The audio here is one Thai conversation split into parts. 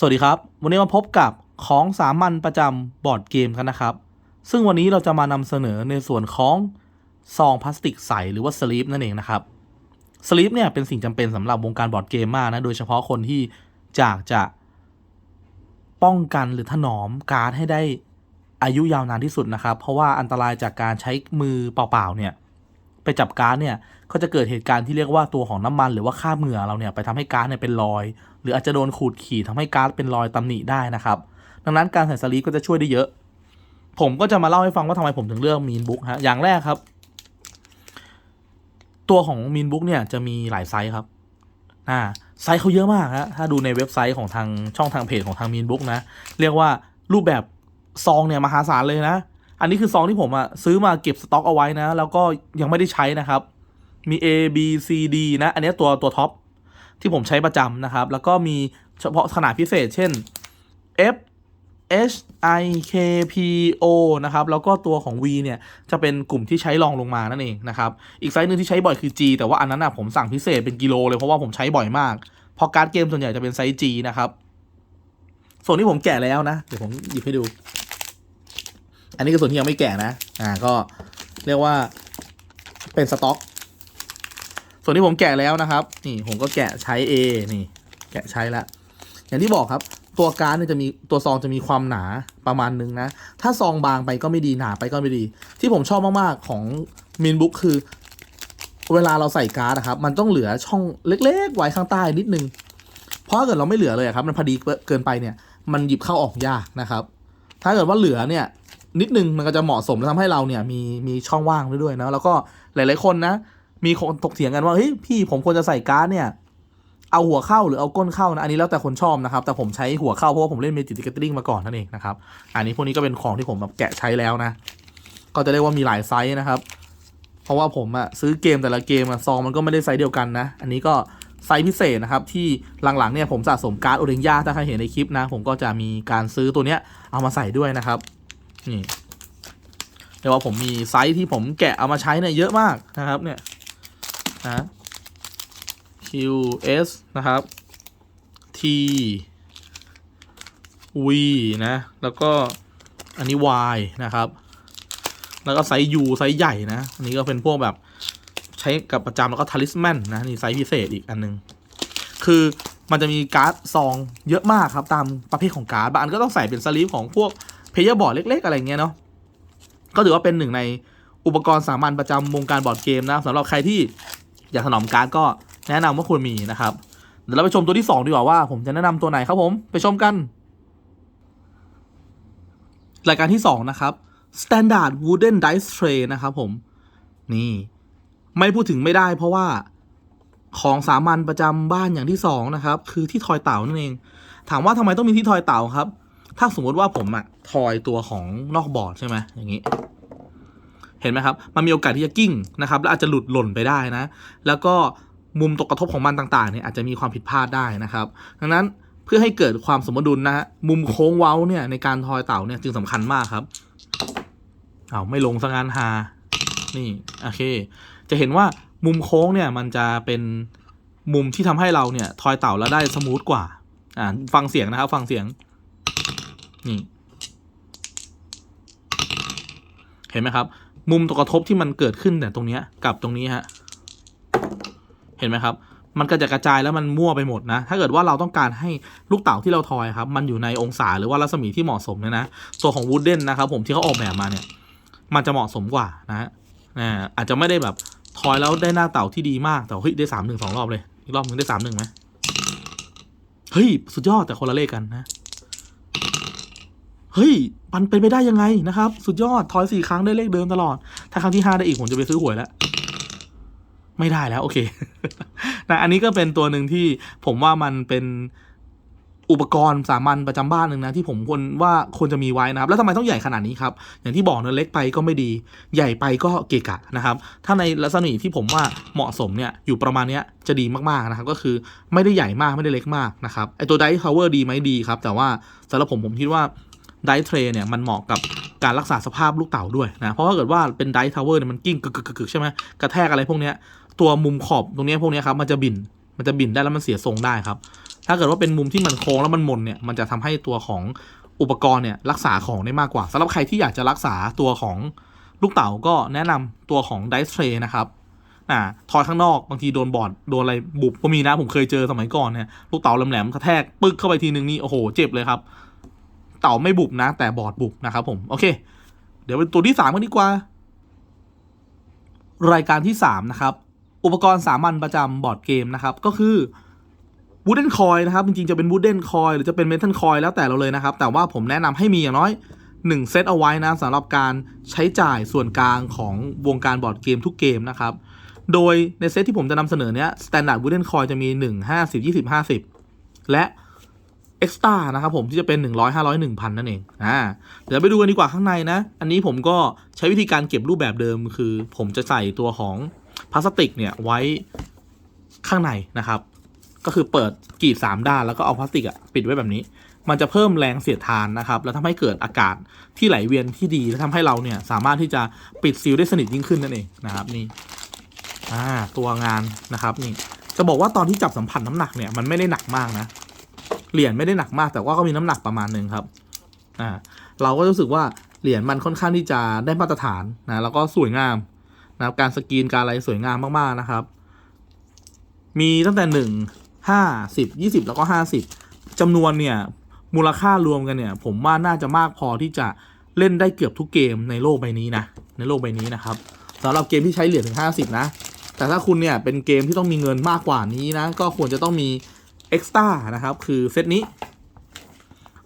สวัสดีครับ วันนี้มาพบกับของสามัญประจำบอร์ดเกมกันนะครับ ซึ่งวันนี้เราจะมานำเสนอในส่วนของซองพลาสติกใสหรือว่าสลีปนั่นเองนะครับสลีปเนี่ยเป็นสิ่งจำเป็นสำหรับวงการบอร์ดเกมมากนะโดยเฉพาะคนที่อยากจะป้องกันหรือถนอมการ์ดให้ได้อายุยาวนานที่สุดนะครับ เพราะว่าอันตรายจากการใช้มือเปล่าๆเนี่ย ไปจับการเนี่ยก็จะเกิดเหตุการณ์ที่เรียกว่าตัวของน้ำมัน หรือว่าคราเหงื่อเราเนี่ยไปทำให้การเนี่ยเป็นรอย หรืออาจจะโดนขูดขีดทำให้การเป็นรอยตำหนิได้นะครับดังนั้นการใส่สลีปก็จะช่วยได้เยอะ ผมก็จะมาเล่าให้ฟังว่าทำไมผมถึงเลือกมีนบุ๊กฮะอย่างแรกครับ ตัวของมีนบุ๊กเนี่ยจะมีหลายไซส์ครับอ่าไซส์เขาเยอะมากฮะถ้าดูในเว็บไซต์ของทางช่องทางเพจของทางมีนบุ๊กนะ เรียกว่ารูปแบบซองเนี่ยมหาศาลเลยนะ อันนี้คือซองที่ผมอะซื้อมาเก็บสต็อกเอาไว้นะ แล้วก็ยังไม่ได้ใช้นะครับ มี A B C D นะ อันนี้ตัวตัวท็อปที่ผมใช้ประจำนะครับ แล้วก็มีเฉพาะขนาดพิเศษ เช่น F H I K P O นะครับ แล้วก็ตัวของ V เนี่ยจะเป็นกลุ่มที่ใช้รองลงมานั่นเองนะครับ อีกไซส์หนึ่งที่ใช้บ่อยคือ G แต่ว่าอันนั้นอะผมสั่งพิเศษเป็นกิโลเลยเพราะว่าผมใช้บ่อยมากพราะการ์ดเกมส่วนใหญ่จะเป็นไซส์ G นะครับ ส่วนที่ผมแกะแล้วนะ เดี๋ยวผมหยิบให้ดู อันนี้คือส่วนที่ยังไม่แกะนะ อ่า ก็เรียกว่าเป็นสต็อก ส่วนที่ผมแกะแล้วนะครับ นี่ผมก็แกะใช้ A นี่ แกะใช้แล้วอย่างที่บอกครับ ตัวการ์ดเนี่ยจะมีตัวซองจะมีความหนาประมาณนึงนะ ถ้าซองบางไปก็ไม่ดีหนาไปก็ไม่ดี ที่ผมชอบมากๆของมินบุ๊กคือ เวลาเราใส่การ์ดนะครับ มันต้องเหลือช่องเล็ก ๆ ไว้ข้างใต้นิดนึง เพราะถ้าเกิดเราไม่เหลือเลยครับ มันพอดีเกินไปเนี่ย มันหยิบเข้าออกยากนะครับ ถ้าเกิดว่าเหลือเนี่ย นิดนึงมันก็จะเหมาะสมและทำให้เราเนี่ยมีมีช่องว่างไว้ด้วยนะแล้วก็หลาย ๆ คนนะ มีคนถกเถียงกันว่าเฮ้ยพี่ผมควรจะใส่การ์ดเนี่ยเอาหัวเข้าหรือเอาก้นเข้านะอันนี้แล้วแต่คนชอบนะครับ แต่ผมใช้หัวเข้าเพราะว่าผมเล่นเมจิติกเกตติ้งมาก่อนนั่นเองนะครับอันนี้พวกนี้ก็เป็นของที่ผมแบบแกะใช้แล้วนะ ก็จะเรียกว่ามีหลายไซส์นะครับ เพราะว่าผมอะซื้อเกมแต่ละเกมอะซองมันก็ไม่ได้ไซส์เดียวกันนะ อันนี้ก็ไซส์พิเศษนะครับ ที่หลังๆเนี่ยผมสะสมการ์ดโอเรนยาถ้าใครเห็นในคลิปนะ ผมก็จะมีการซื้อตัวเนี้ยเอามาใส่ด้วยนะครับ นี่เรียว่าผมมีไซส์ที่ผมแกะเอามาใช้เนี่ยเยอะมากนะครับเนี่ยนะ QS นะครับ T V นะ แล้วก็อันนี้ Y นะครับ แล้วก็ไซส์ U ไซส์ใหญ่นะอันนี้ก็เป็นพวกแบบใช้กับประจำแล้วก็ทาริสแมนนะนี่ไซส์พิเศษอีกอันนึง คือมันจะมีการ์ดซองเยอะมากครับ ตามประเภทของการ์ดบางอันก็ต้องใส่เป็นสลีปของพวก เพย์เยอร์บอร์ดเล็ก ๆ อะไรเงี้ยเนาะก็ถือว่าเป็นหนึ่งในอุปกรณ์สามัญประจำวงการบอร์ดเกมนะสำหรับใครที่อยากถนอมการ์ดก็แนะนำว่าควรมีนะครับเดี๋ยวเราไปชมตัวที่ 2 ดีกว่าว่า ผมจะแนะนำตัวไหนครับผมไปชมกัน รายการที่ 2 นะครับ Standard Wooden Dice Tray นะครับผม นี่ไม่พูดถึงไม่ได้เพราะว่าของสามัญประจำบ้านอย่างที่ 2 นะครับ คือที่ทอยเต่านั่นเอง ถามว่าทำไมต้องมีที่ทอยเต่าครับ ถ้าสมมติว่าผมอะทอยตัวของนอกบอร์ดใช่ไหมอย่างนี้ เห็นไหมครับ มันมีโอกาสที่จะกิ้งนะครับและอาจจะหลุดหล่นไปได้นะ แล้วก็มุมตกกระทบของมันต่างๆเนี่ยอาจจะมีความผิดพลาดได้นะครับ ดังนั้นเพื่อให้เกิดความสมดุลนะฮะมุมโค้งเว้าเนี่ยในการทอยเต่าเนี่ยจึงสำคัญมากครับเอาไม่ลงสังงานหานี่โอเค จะเห็นว่ามุมโค้งเนี่ยมันจะเป็นมุมที่ทำให้เราเนี่ยทอยเต่าแล้วได้สมูทกว่าอ่าฟังเสียงนะครับ ฟังเสียง นี่เห็นไหมครับ มุมตกกระทบที่มันเกิดขึ้นเนี่ยตรงนี้กับตรงนี้ฮะเห็นไหมครับ มันก็จะกระจายแล้วมันมั่วไปหมดนะ ถ้าเกิดว่าเราต้องการให้ลูกเต๋าที่เราทอยครับ มันอยู่ในองศาหรือว่ารัศมีที่เหมาะสมเนี่ยนะตัวของวูดเดนนะครับผมที่เขาออกแบบมาเนี่ย มันจะเหมาะสมกว่านะฮะอ่าอาจจะไม่ได้แบบทอยแล้วได้หน้าเต่าที่ดีมากแต่เฮ้ยได้สามหนึ่งสองรอบเลยอีกรอบหนึงได้สามหนึ่งไหมเฮ้ยสุดยอดแต่คนละเลขกันนะ เฮ้ย มันเป็นไปได้ยังไงนะครับ สุดยอด ทอยสี่ครั้งได้เลขเดิมตลอด ถ้าครั้งที่ห้าได้อีกผมจะไปซื้อหวยแล้ว ไม่ได้แล้ว โอเค นะอันนี้ก็เป็นตัวหนึ่งที่ผมว่ามันเป็นอุปกรณ์สามัญประจำบ้านหนึ่งนะที่ผมควรว่าควรจะมีไว้นะครับ แล้วทำไมต้องใหญ่ขนาดนี้ครับ อย่างที่บอกเนะเล็กไปก็ไม่ดี ใหญ่ไปก็เกะกะนะครับ ถ้าในลักษณะที่ผมว่าเหมาะสมเนี่ยอยู่ประมาณเนี้ยจะดีมากๆนะครับ ก็คือไม่ได้ใหญ่มากไม่ได้เล็กมากนะครับไอตัวไดท์ทาวเวอร์ดีไหมดีครับ แต่ว่าสำหรับผมผมคิดว่า ไดท์เทรเนี่ยมันเหมาะกับการรักษาสภาพลูกเต๋าด้วยนะ เพราะว่าเกิดว่าเป็นไดท์ทาวเวอร์เนี่ยมันกิ้งกึกกึกกึกใช่ไหมกระแทกอะไรพวกเนี้ยตัวมุมขอบตรงเนี้ยพวกเนี้ยครับมันจะบินมันจะบินได้แล้วมันเสียทรงได้ครับ ถ้าเกิดว่าเป็นมุมที่มันโค้งแล้วมันมนเนี่ยมันจะทำให้ตัวของอุปกรณ์เนี่ยรักษาของได้มากกว่าสำหรับใครที่อยากจะรักษาตัวของลูกเต๋าก็แนะนำตัวของ Dice Tray นะครับอ่าทอยข้างนอกบางทีโดนบอร์ดโดนอะไรบุบก็มีนะผมเคยเจอสมัยก่อนเนี่ยลูกเต๋าแหลมๆกระแทกปึ๊กเข้าไปทีนึงนี่โอ้โหเจ็บเลยครับ เต่าไม่บุบนะ แต่บอร์ดบุบนะครับผม โอเค เดี๋ยวเป็นตัวที่สามกันดีกว่า รายการที่สามนะครับ อุปกรณ์สามัญประจำบอร์ดเกมนะครับ ก็คือวูดเดนคอยนะครับ จริงๆ จะเป็นวูดเดนคอยหรือจะเป็นเมทัลคอยแล้วแต่เราเลยนะครับ แต่ว่าผมแนะนำให้มีอย่างน้อย 1 เซตเอาไว้นะสำหรับการใช้จ่ายส่วนกลางของวงการบอร์ดเกมทุกเกมนะครับ โดยในเซตที่ผมจะนำเสนอเนี้ย Standard Wooden Coin จะมี 1 50 20 50 และ Extra นะครับผมที่จะเป็น 100 500 1000 นั่นเองอ่าเดี๋ยวไปดูกันดีกว่าข้างในนะ อันนี้ผมก็ใช้วิธีการเก็บรูปแบบเดิม คือผมจะใส่ตัวของพลาสติกเนี่ยไว้ข้างในนะครับ ก็คือเปิดกรีดสามด้านแล้วก็เอาพลาสติกอะปิดไว้แบบนี้ มันจะเพิ่มแรงเสียดทานนะครับ แล้วทำให้เกิดอากาศที่ไหลเวียนที่ดีและทำให้เราเนี่ยสามารถที่จะปิดซีลได้สนิทยิ่งขึ้นนั่นเองนะครับนี่อ่าตัวงานนะครับนี่จะบอกว่าตอนที่จับสัมผัสน้ำหนักเนี่ยมันไม่ได้หนักมากนะ เหรียญไม่ได้หนักมากแต่ว่าก็มีน้ำหนักประมาณหนึ่งครับอ่าเราก็รู้สึกว่าเหรียญมันค่อนข้างที่จะได้มาตรฐานนะแล้วก็สวยงามนะครับการสกรีนการอะไรสวยงามมากๆนะครับ มีตั้งแต่หนึ่งห้าสิบยี่สิบแล้วก็ห้าสิบจำนวนเนี่ยมูลค่ารวมกันเนี่ย ผมว่าน่าจะมากพอที่จะเล่นได้เกือบทุกเกมในโลกใบนี้นะในโลกใบนี้นะครับสำหรับเกมที่ใช้เหรียญถึงห้าสิบนะ แต่ถ้าคุณเนี่ยเป็นเกมที่ต้องมีเงินมากกว่านี้นะ ก็ควรจะต้องมี Extra นะครับ คือเซตนี้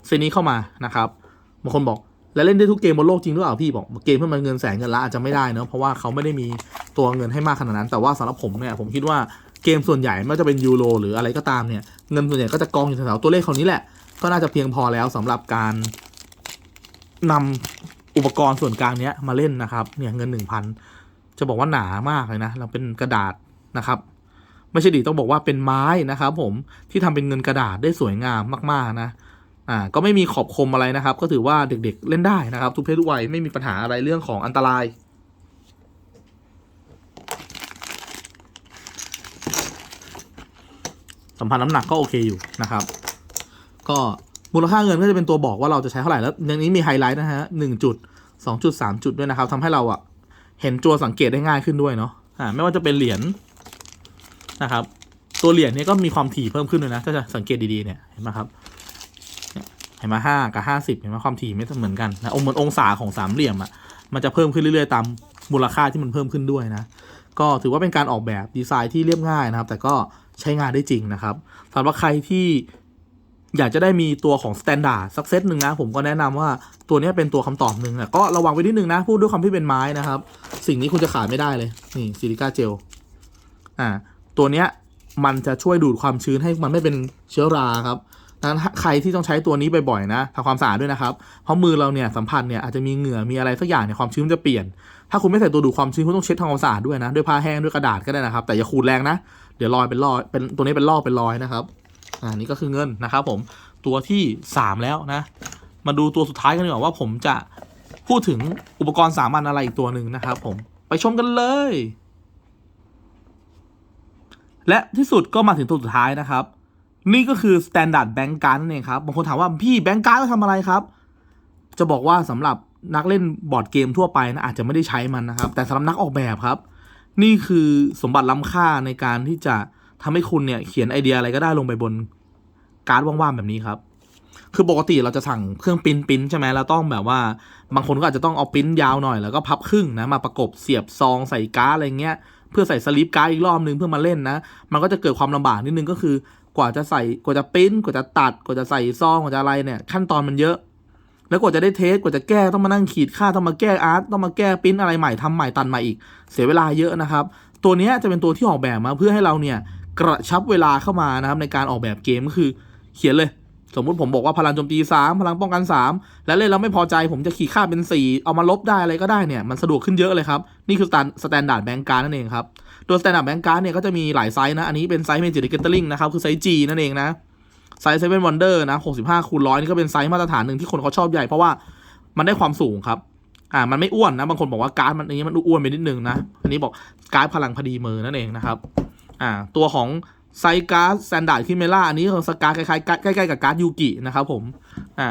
เซตนี้เข้ามานะครับบางคนบอกแล้วเล่นได้ทุกเกมบนโลกจริงหรือเปล่าพี่บอกเกมที่มันเงินแสนเงินล้านอาจจะไม่ได้เนอะเพราะว่าเขาไม่ได้มีตัวเงินให้มากขนาดนั้น แต่ว่าสำหรับผมเนี่ยผมคิดว่าเกมส่วนใหญ่ไม่ว่าจะเป็นยูโรหรืออะไรก็ตามเนี่ยเงินส่วนใหญ่ก็จะกองอยู่แถวๆตัวเลขคนนี้แหละ ก็น่าจะเพียงพอแล้วสำหรับการนำอุปกรณ์ส่วนกลางเนี้ยมาเล่นนะครับเนี่ยเงินหนึ่งพันจะบอกว่าหนามากเลยนะเราเป็นกระดาษนะครับ ไม่ใช่ดีต้องบอกว่าเป็นไม้นะครับผมที่ทำเป็นเงินกระดาษได้สวยงามมากๆนะอ่าก็ไม่มีขอบคมอะไรนะครับ ก็ถือว่าเด็กๆเล่นได้นะครับ ทุกเพศทุกวัยไม่มีปัญหาอะไรเรื่องของอันตรายสัมพันธ์น้ำหนักก็โอเคอยู่นะครับ ก็มูลค่าเงินก็จะเป็นตัวบอกว่าเราจะใช้เท่าไหร่แล้วในนี้มีไฮไลท์นะฮะหนึ่งจุดสองจุดสามจุดด้วยนะครับทำให้เราอะเห็นตัวสังเกตได้ง่ายขึ้นด้วยเนาะอ่าไม่ว่าจะเป็นเหรียญ นะครับ ตัวเหรียญเนี้ก็มีความถี่เพิ่มขึ้นเลยนะ ถ้าจะสังเกตดีๆเนี่ยเห็นไหมครับเห็นไหมห้ากับห้าสิบเห็นไหมความถี่ไม่เหมือนกันนะองค์เหมือนองศาของสามเหลี่ยมอะ่ะมันจะเพิ่มขึ้นเรื่อยๆตามมูลค่าที่มันเพิ่มขึ้นด้วยนะก็ถือว่าเป็นการออกแบบดีไซน์ที่เรียบง่ายนะครับ แต่ก็ใช้งานได้จริงนะครับสำหรับใครที่อยากจะได้มีตัวของสแตนดาร์ดสักเซตหนึ่งนะ ผมก็แนะนำว่าตัวนี้เป็นตัวคำตอบหนึ่งแต่ก็ระวังไว้นิดนึงนะ พูดด้วยความที่เป็นไม้นะครับ สิ่งนี้คุณจะขาดไม่ได้เลย นี่ซิลิก้าเจลอ่า ตัวเนี้ยมันจะช่วยดูดความชื้นให้มันไม่เป็นเชื้อราครับดังนั้นใครที่ต้องใช้ตัวนี้บ่อยๆนะทำความสะอาดด้วยนะครับ เพราะมือเราเนี่ยสัมผัสเนี่ยอาจจะมีเหงื่อมีอะไรสักอย่างเนี่ยความชื้นมันจะเปลี่ยน ถ้าคุณไม่ใส่ตัวดูดความชื้นคุณต้องเช็ดทำความสะอาดด้วยนะ ด้วยผ้าแห้งด้วยกระดาษก็ได้นะครับ แต่อย่าขูดแรงนะ เดี๋ยวรอยเป็นรอยเป็นตัวนี้เป็นรอบเป็นรอยนะครับ อ่านี่ก็คือเงินนะครับผมตัวที่สามแล้วนะ มาดูตัวสุดท้ายกันดีกว่าว่าผมจะพูดถึงอุปกรณ์สามัญอะไรอีกตัวหนึ่งนะครับ ผมไปชมกันเลย และที่สุดก็มาถึงตัวสุดท้ายนะครับ นี่ก็คือ Standard Bank Card นั่นเองครับบางคนถามว่าพี่แบงก์การ์ดเขาทำอะไรครับ จะบอกว่าสำหรับนักเล่นบอร์ดเกมทั่วไปนะอาจจะไม่ได้ใช้มันนะครับ แต่สำหรับนักออกแบบครับ นี่คือสมบัติล้ำค่าในการที่จะทำให้คุณเนี่ยเขียนไอเดียอะไรก็ได้ลงไปบนการ์ดว่างๆแบบนี้ครับคือปกติเราจะสั่งเครื่องปิ้นปิ้นใช่ไหมเราต้องแบบว่า บางคนก็อาจจะต้องเอาปิ้นยาวหน่อยแล้วก็พับครึ่งนะมาประกบเสียบซองใส่การ์ดอะไรเงี้ย เพื่อใส่สลิปการ์ดอีกรอบนึงเพื่อมาเล่นนะ มันก็จะเกิดความลำบากนิดนึงก็คือกว่าจะใส่กว่าจะปริ้นกว่าจะตัดกว่าจะใส่ซองกว่าจะอะไรเนี่ย ขั้นตอนมันเยอะ แล้วกว่าจะได้เทสกว่าจะแก้ต้องมานั่งขีดค่าต้องมาแก้อาร์ตต้องมาแก้ปริ้นอะไรใหม่ทำใหม่ตัดใหม่อีก เสียเวลาเยอะนะครับ ตัวนี้จะเป็นตัวที่ออกแบบมาเพื่อให้เราเนี่ยกระชับเวลาเข้ามานะครับในการออกแบบเกมก็คือ เขียนเลย สมมุติผมบอกว่าพลังโจมตี 3 พลังป้องกัน 3 แล้วเล่นแล้วไม่พอใจผมจะขีดค่าเป็น 4 เอามาลบได้อะไรก็ได้เนี่ยมันสะดวกขึ้นเยอะเลยครับ นี่คือสแตนดาร์ดแบงการนั่นเองครับ ตัวสแตนดาร์ดแบงการเนี่ยก็จะมีหลายไซส์นะ อันนี้เป็นไซส์เมจิเกตเตอร์ลิงนะครับ คือไซส์ G นั่นเองนะ ไซส์เซเว่นวันเดอร์นะ65คูณร้อยนี่ก็เป็นไซส์มาตรฐานหนึ่งที่คนเขาชอบใหญ่เพราะว่ามันได้ความสูงครับอ่ามันไม่อ้วนนะบางคนบอกว่าการ์ดมันอันนี้มันอ้วนไปนิดนึงนะอันนี้บอกการ์ดพลังพอดีมือนั่นเองนะครับอ่าตัวของ ไซส์การ์ดสแตนดาร์ดคิเมล่าอันนี้คือสการ์ดคล้ายๆใกล้ๆกับการ์ดยูกินะครับผมอ่า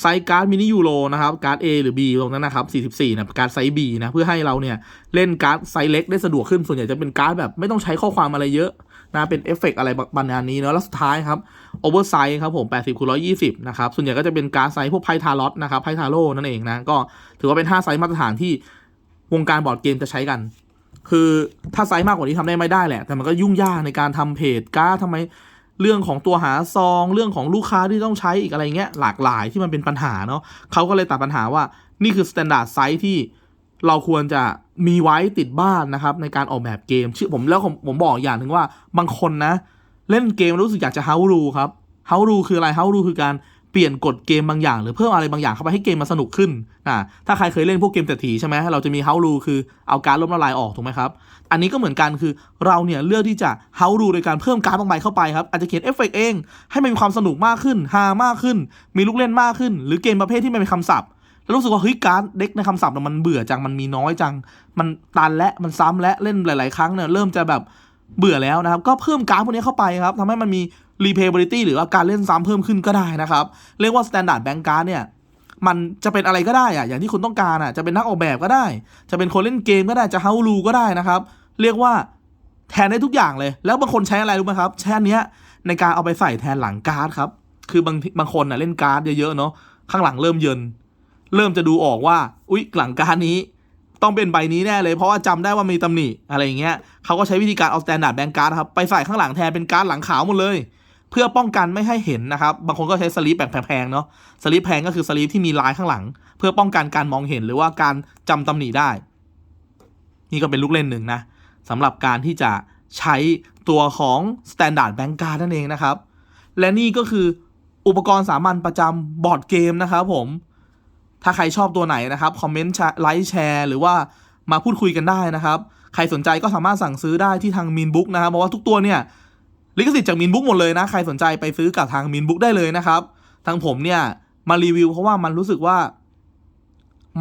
ไซส์การ์ดมินิยูโรนะครับการ์ด A หรือ B ตรงนั้นนะครับ44นะการ์ดไซส์ B นะเพื่อให้เราเนี่ยเล่นการ์ดไซส์เล็กได้สะดวกขึ้นส่วนใหญ่จะเป็นการ์ดแบบไม่ต้องใช้ข้อความอะไรเยอะนะเป็นเอฟเฟกต์อะไรบางอย่างนี้เนาะแล้วสุดท้ายครับโอเวอร์ไซส์ครับผม 80คูณ120 นะครับ ส่วนใหญ่ก็จะเป็นการ์ดไซส์พวกไพทารอตนะครับไพทาโร่นั่นเองนะ ก็ถือว่าเป็น 5 ไซส์มาตรฐานที่วงการบอร์ดเกมจะใช้กัน คือถ้าไซส์มากกว่านี้ทำได้ไม่ได้แหละ แต่มันก็ยุ่งยากในการทำเพจการ์ดทำไมเรื่องของตัวหาซอง เรื่องของลูกค้าที่ต้องใช้อีกอะไรเงี้ยหลากหลายที่มันเป็นปัญหาเนาะเขาก็เลยตัดปัญหาว่านี่คือสแตนดาร์ดไซส์ที่เราควรจะมีไว้ติดบ้านนะครับ ในการออกแบบเกมชื่อผมแล้วผมผมบอกอย่างหนึ่งว่าบางคนนะ เล่นเกมรู้สึกอยากจะเฮารูครับเฮารูคืออะไรเฮารูคือการ ปลี่ยนกฎเกมบางอย่าง หรือเพิ่มอะไรบางอย่างเข้าไปให้เกมมันสนุกขึ้นนะถ้าใครเคยเล่นพวกเกมเศรษฐีใช่ไหมเราจะมีเฮารูคือเอาการล้มละลายออกถูกไหมครับ อันนี้ก็เหมือนกันคือเราเนี่ยเลือกที่จะเฮารูโดยการเพิ่มการบางใบเข้าไปครับอาจจะเขียนเอฟเฟกต์เอง ให้มันมีความสนุกมากขึ้นฮามากขึ้น มีลูกเล่นมากขึ้น หรือเกมประเภทที่ไมันเป็นคำศัพท์แล้วรู้สึกว่าเฮ้ยการเด็กในคำศัพท์เนี่ยมันเบื่อจังมันมีน้อยจัง มันตันและมันซ้ำและเล่นหลาย ๆ ครั้งเนี่ยเริ่มจะแบบเบื่อแล้วนะครับ ก็เพิ่มการพวกนี้เข้าไปครับทำให้มันมี replayability หรือว่าการเล่นซ้ำเพิ่มขึ้นก็ได้นะครับ เรียกว่า standard bank card เนี่ยมันจะเป็นอะไรก็ได้อะอย่างที่คุณต้องการอะจะเป็นนักออกแบบก็ได้ จะเป็นคนเล่นเกมก็ได้จะเฮาลูก็ได้นะครับ เรียกว่าแทนได้ทุกอย่างเลย แล้วบางคนใช้อะไรรู้ไหมครับใช้อันเนี้ยในการเอาไปใส่แทนหลังการ์ดครับ คือบางบางคนน่ะเล่นการ์ดเยอะๆเนาะข้างหลังเริ่มเยิน เริ่มจะดูออกว่า อุ๊ยหลังการ์ดนี้ ต้องเป็นใบนี้แน่เลย เพราะว่าจำได้ว่ามีตำหนิอะไรอย่างเงี้ยเขาก็ใช้วิธีการเอาสแตนดาร์ดแบงการ์ดครับไปใส่ข้างหลังแทนเป็นการ์ดหลังขาวหมดเลย พื่อป้องกันไม่ให้เห็นนะครับ บางคนก็ใช้สลีปแบบแพงๆเนาะสลีปแพงก็คือสลีปที่มีลายข้างหลัง เพื่อป้องกันการมองเห็นหรือว่าการจำตำหนิได้ นี่ก็เป็นลูกเล่นหนึ่งนะสำหรับการที่จะใช้ตัวของ Standard Bank Card นั่นเองนะครับ และนี่ก็คืออุปกรณ์สามัญประจำบอร์ดเกมนะครับผม ถ้าใครชอบตัวไหนนะครับ คอมเมนต์ไลค์แชร์หรือว่ามาพูดคุยกันได้นะครับ ใครสนใจก็สามารถสั่งซื้อได้ที่ทางมีนบุ๊กนะครับ เพราะว่าทุกตัวเนี่ย ลิขสิทธิ์จากมินบุ๊กหมดเลยนะ ใครสนใจไปซื้อกับทางมินบุ๊กได้เลยนะครับ ทางผมเนี่ยมารีวิวเพราะว่ามันรู้สึกว่า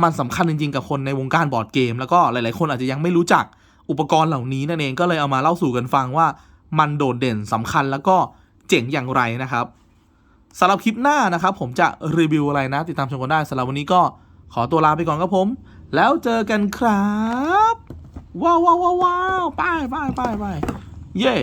มันสำคัญจริงๆกับคนในวงการบอร์ดเกม แล้วก็หลายๆคนอาจจะยังไม่รู้จักอุปกรณ์เหล่านี้นั่นเองก็เลยเอามาเล่าสู่กันฟังว่ามันโดดเด่นสำคัญแล้วก็เจ๋งอย่างไรนะครับสำหรับคลิปหน้านะครับ ผมจะรีวิวอะไรนะ ติดตามชมกันได้สำหรับวันนี้ก็ขอตัวลาไปก่อนครับผม แล้วเจอกันครับ ว้าวว้าวว้าวว้าวไปไปไปไปเย้